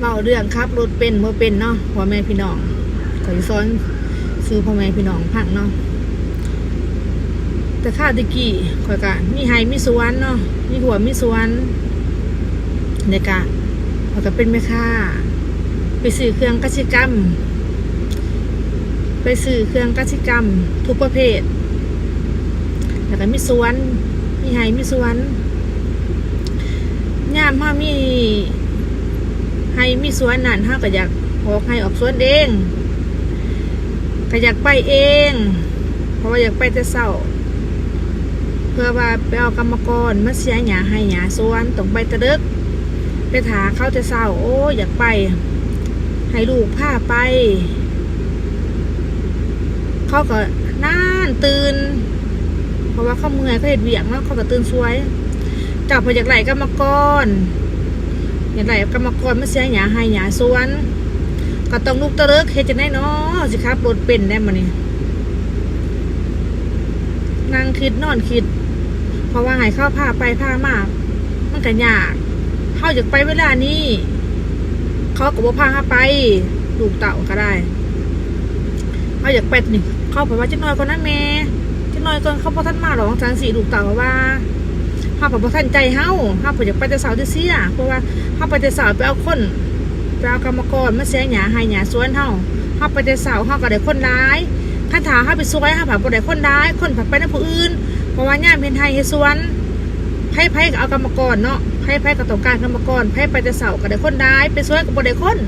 เล่าเรื่องครับรถเป็นเมื่อเป็นเนาะพ่อแม่พี่น้องขอซ้อนซื้อพ่อแม่พี่น้องพังเนาะแต่ข้าตะกี้ข่อยกะมีไฮมีสวนเนาะมีหัวมีสวนเด็กะข่อยก็เป็นแม่ค้าไปซื้อเครื่องกสิกรรม ไปซื้อเครื่องกสิกรรม ทุกประเภทแล้วก็มีสวนมีไฮมีสวนยามเฮามี ไฮมีสวนนั่นเฮาก็อยากออกให้ออกสวนเองก็อยากไปเอง เพราะว่าอยากไปแต่เช้า เพื่อว่าไปเอากรรมกรมาเสียหยาให้หยาสวนต้องไปตะดึก ไปถาเข้าแต่เช้า โอ้อยากไป ให้ลูกพาไป เขาก็น่านตื่น เพราะว่าเขาเมื่อยเขาเห็ดเวียงแล้วเขาก็ตื่นสวยจับพออยากไหลกรรมกร อย่ากไหลกรรมกรมาเสียหยาให้หยาสวน ก็ต้องลูกตะเลิกเฮจะได้เนาะสิครับรถเป็นได้มาเนี่ยนั่งคิดนอนคิด เพราะว่าให้เข้าพาไปพามามันก็ยากเข้าอยากไปเวลานี้เขาก็บ่พาเขาไปลูกเต่าก็ได้เขาอยากไปนี่เข้าบอกว่าจะน้อยกว่านั้นแม่จะน้อยก่อนเขาพอท่านมาหรอกจังสีลูกเต่าว่า เขาบอกว่าท่านใจเฮาเขาบอกอยากไปแต่สาวจะเสียเพราะว่าเขาไปแต่สาวไปเอาคนไปเอากรรมกรมาเสียหยาให้หยาสวนเฮาเขาไปแต่สาวเขาก็ได้คนร้ายขั้นถาเขาไปซวยเขาผัดบ่ได้คนร้าย คนผัดไปนั่นผู้อื่น เพราะว่าย่ามเพนไทยเฮดสวนไพ่ไพ่ก็เอากรรมกรเนาะไพ่ไพ่ก็ต้องการกรรมกรไพ่ไปแต่เสาก็ได้คนร้าย ไปซวยก็บ่ได้คน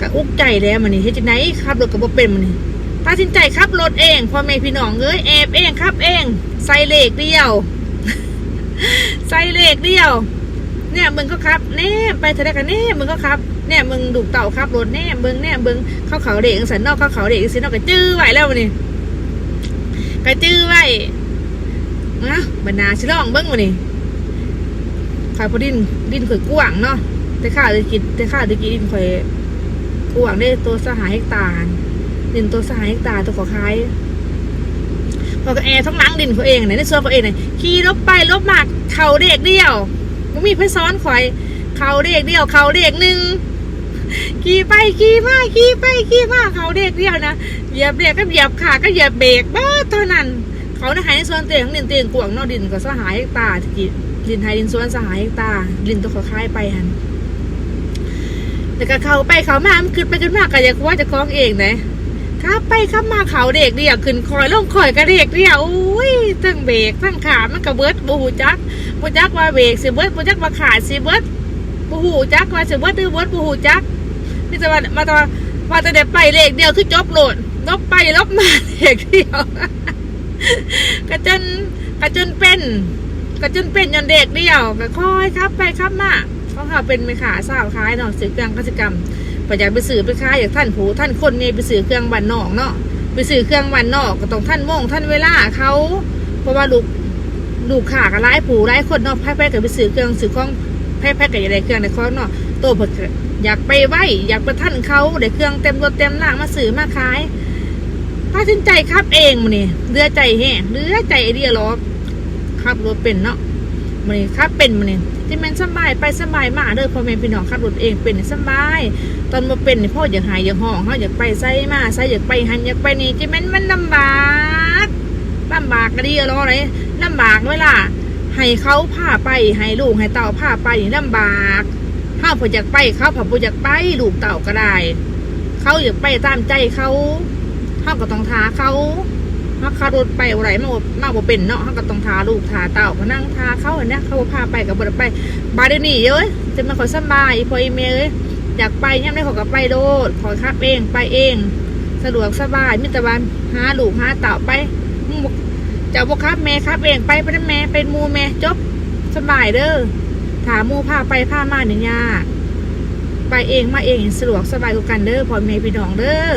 ก็อุกใจแล้วมันนี่เฮ็ดจังไดขับรถก็บ่เป็นมันนี่ตัดสินใจขับรถเองพ่อแม่พี่น้องเอ้ยแอบเองขับเอง ใส่เลขเดียว ใส่เลขเดียว เนี่ยมึงก็ขับแน่ไปเท่าไรกันแน่มึงก็ขับเนี่ยมึงดูเต่าขับรถแน่มึงแน่มึงเข้าเขาเด็กสันนอกเข้าเขาเด็กสินอกก็จื้อไหวแล้วมันนี่ก็จื้อไหวนะบรรณาชิล่องเบิ้งมันนี่ขายพอดินดินข่อยกว้างเนาะแต่ข้าวจะกินแต่ข้าวจะกินดินข่อยกว้างได้ตัวสหายเฮกตาร์ดินตัวสหายเฮกตาร์ตัวขอคล้าย พอก็แอร์ท้องล้างดินเขาเองไหนในส่วนเขาเองไหนขี่ลบไปลบมาเขาเด็กเดียวมันมีเพื่อซ้อนข่อย เขาเด็กเดียว เขาเด็กหนึ่งขี่ไปขี่มาขี่ไปขี่มาเขาเด็กเดียวนะเหยียบเบรกก็เหยียบขาก็เหยียบเบรกบ้าเท่านั้น เขาในหายในส่วนเตียงดินเตียงกวงนอกดินก็สหายตาร์ที่ดินไทยดินส่วนสหายตาดินตัวเขาคล้ายไปหันแต่ก็เขาไปเขามามันขึ้นไปขึ้นมาก็อยากว่าจะคล้องเองนะ ขับไปขับมาเขาเด็กเดียวขึ้นคอยลงคอยกระเด็กเดียวอุ้ยทั้งเบรกทั้งขามันกระเบิดบูหูจักบูจักว่าเบรกสิเบิดบูจักว่าขาดสิเบิดบูหูจักว่าสิเบิดดื้อเบิดบูหูจักนี่จะมามาตอนมาแต่เด็กไปเลขเดียวคือจบโหลดลบไปลบมาเลขเดียวกระจนกระจนเป็นกระจนเป็นยันเด็กเดียวก็ค่อยครับไปครับมาเขาเขาเป็นไม่ขาสาวขายเนาะสื่อเครื่องกสิกรรม ไปอยากไปสื่อไปขายอย่ากท่านผูท่านคนเนี่ยไปสื่อเครื่องบันนอกเนาะไปสื่อเครื่องบันนอกก็ต้องท่านโมงท่านเวลาเขา เพราะว่าลูกลูกขากับร้ายผูร้ายคนเนาะแพ้ๆกับไปสื่อเครื่องสื่อของแพ้ๆกับอย่างไรเครื่องในคล้องเนาะโตเพิ่นก็อยากไปไหวอยากไปท่านเขาเดี๋ยวเครื่องเต็มรถเต็มหน้างมาสื่อมาขายตัดสินใจครับเองมันนี่เรือใจแห้งเรือใจไอเดียหรอขับรถเป็นเนาะ มันนี่ขับเป็นมันนี่ที่มันสบายไปสบายมากเด้อพ่อแม่พี่น้องขับรถเองเป็นสบาย ตอนมาเป็นพ่ออยากหายอยากห้องเขาอยากไปไซมาไซอยากไปหันอยากไปนี่ที่มันมันลำบากลำบากก็ดีอะรออะไรลำบากเวลาให้เขาพาไปให้ลูกให้เต่าพาไปนี่ลำบากเขาพออยากไปเขาพออยากไปลูกเต่าก็ได้ เขาอยากไปตามใจเขาเขาก็ต้องท้าเขา เขาขับรถไปอะไรมาบ่มาบ่เป็นเนาะเขาก็ต้องทาลูกทาเต่าเขานั่งทาเขาเนี้ยเขาพาไปกับบ่ได้ไปบาเดนี่เอ้ยจะมาขอสบายพออีเมลเอ้ยากไปยังได้ขอกับไปโดดขอขับเองไปเอง สะดวกสบายมิตรบานหาลูกหาเต่าไปมึงบอกเจ้าบ่ครับแม่ครับเองไปไปนั่นแม่เป็นมูแม่จบสบายเด้อถามมูพาไปพามาเนี่ยยากไปเองมาเองสะดวกสบายกันเด้อพอแม่พี่น้องเด้อ